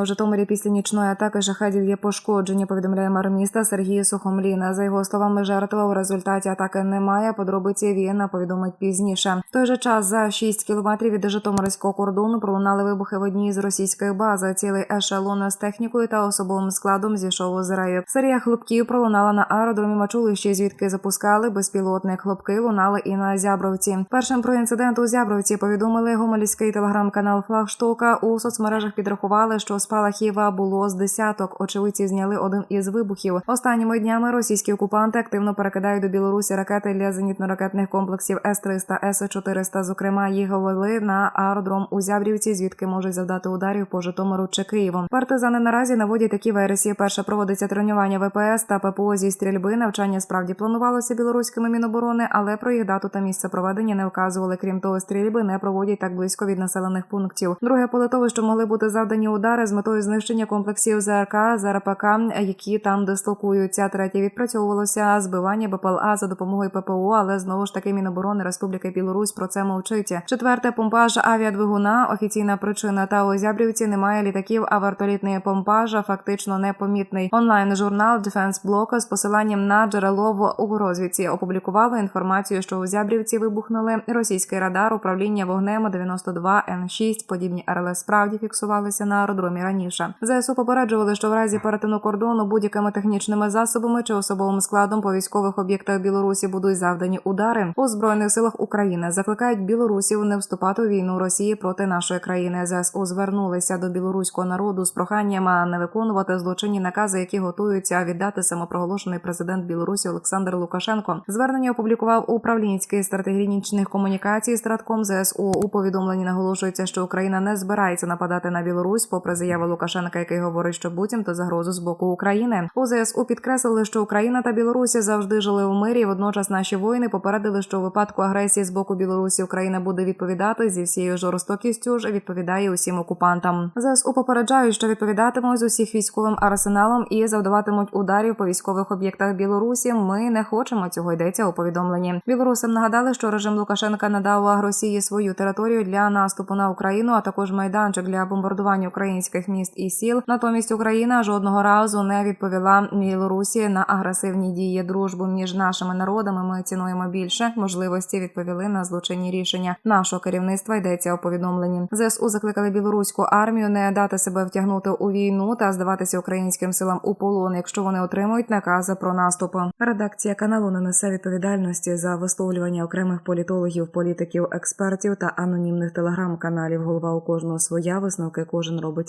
у Житомирі після нічної атаки шахедів є пошкоджені. Повідомляє мер міста Сергій Сухомліна. За його словами, жертва у результаті атаки немає. Подробиці він повідомить пізніше. В той же час за 6 кілометрів від Житомирського кордону пролунали вибухи в одній з російської бази. Цілий ешелон з технікою та особовим складом зійшов з рею. Серія хлопків пролунала на аеродромі Мачулищі, звідки запускали безпілотник. Хлопки лунали і на Зябровці. Першим про інцидент у Зябровці повідомили гомельський телеграм-канал Флагштока. У соцмережах підрахували, що спалахів було з десяток. Очевидці зняли один із вибухів. Останніми днями російські окупанти активно перекидають до Білорусі ракети для зенітно-ракетних комплексів С-300, С-400. Зокрема, їх ввели на аеродром у Зябрівці, звідки можуть завдати ударів по Житомиру чи Києву. Партизани наразі наводять такі версії. Перше проводиться тренування ВПС та ППО зі стрільби. Навчання справді планувалося білоруськими міноборони, але про їх дату та місце проведення не вказували. Крім того, стрільби не проводять так близько від населених пунктів. Друге по литовищу могли бути завдані удари з метою знищення комплексів ЗРК, ЗРПК, які там дислокуються. Третє відпрацьовувалося збивання БПЛА за допомогою ППО, але знову ж таки Міноборони Республіки Білорусь про це мовчить. Четверте помпаж авіадвигуна. Офіційна причина та у Зябрівці немає літаків, а вертолітний помпаж фактично непомітний. Онлайн журнал Defense Block з посиланням на джерело в розвідці опублікувало інформацію, що у Зябрівці вибухнули російський радар управління вогнем 92 Н6. Подібні РЛС справді фіксувалися на аеродромі раніше. ЗСУ попереджували, що в разі перетину кордону будь-якими технічними засобами чи особовим складом по військових об'єктах Білорусі будуть завдані удари у збройних силах України. Закликають білорусів не вступати у війну Росії проти нашої країни. ЗСУ звернулися до білоруського народу з проханням не виконувати злочинні накази, які готуються віддати самопроголошений президент Білорусі Олександр Лукашенко. Звернення опублікував управлінський стратегічних комунікацій з Стратком ЗСУ. У повідомленні наголошується, що Україна не збирається нападати на Білорусь, попри заяви Лукашенка, який говорить, що буцімто загрозу з боку України. У ЗСУ підкреслили, що Україна та Білорусі завжди жили в мирі. Водночас наші воїни попередили, що у випадку агресії з боку Білорусі Україна буде відповідати зі всією жорстокістю ж відповідає усім окупантам. ЗСУ попереджають, що відповідатимуть з усіх військовим арсеналом і завдаватимуть ударів по військових об'єктах Білорусі. Ми не хочемо цього йдеться у повідомленні. Білорусам нагадали, що режим Лукашенка надав Росії свою територію для наступу на Україну, а також майданчик для бомбардування українських міст і сіл. Натомість Україна жодного разу не відповіла Білорусі на агресивні дії дружбу між нашими народами. Ми цінуємо більше можливості відповіли на злочинні рішення нашого керівництва. Йдеться у повідомленні. ЗСУ закликали білоруську армію не дати себе втягнути у війну та здаватися українським силам у полон, якщо вони отримують накази про наступ. Редакція каналу не несе відповідальності за висловлювання окремих політологів, політиків, експертів та анонімних телеграм-каналів. Голова у кожного своя висновки кожен робить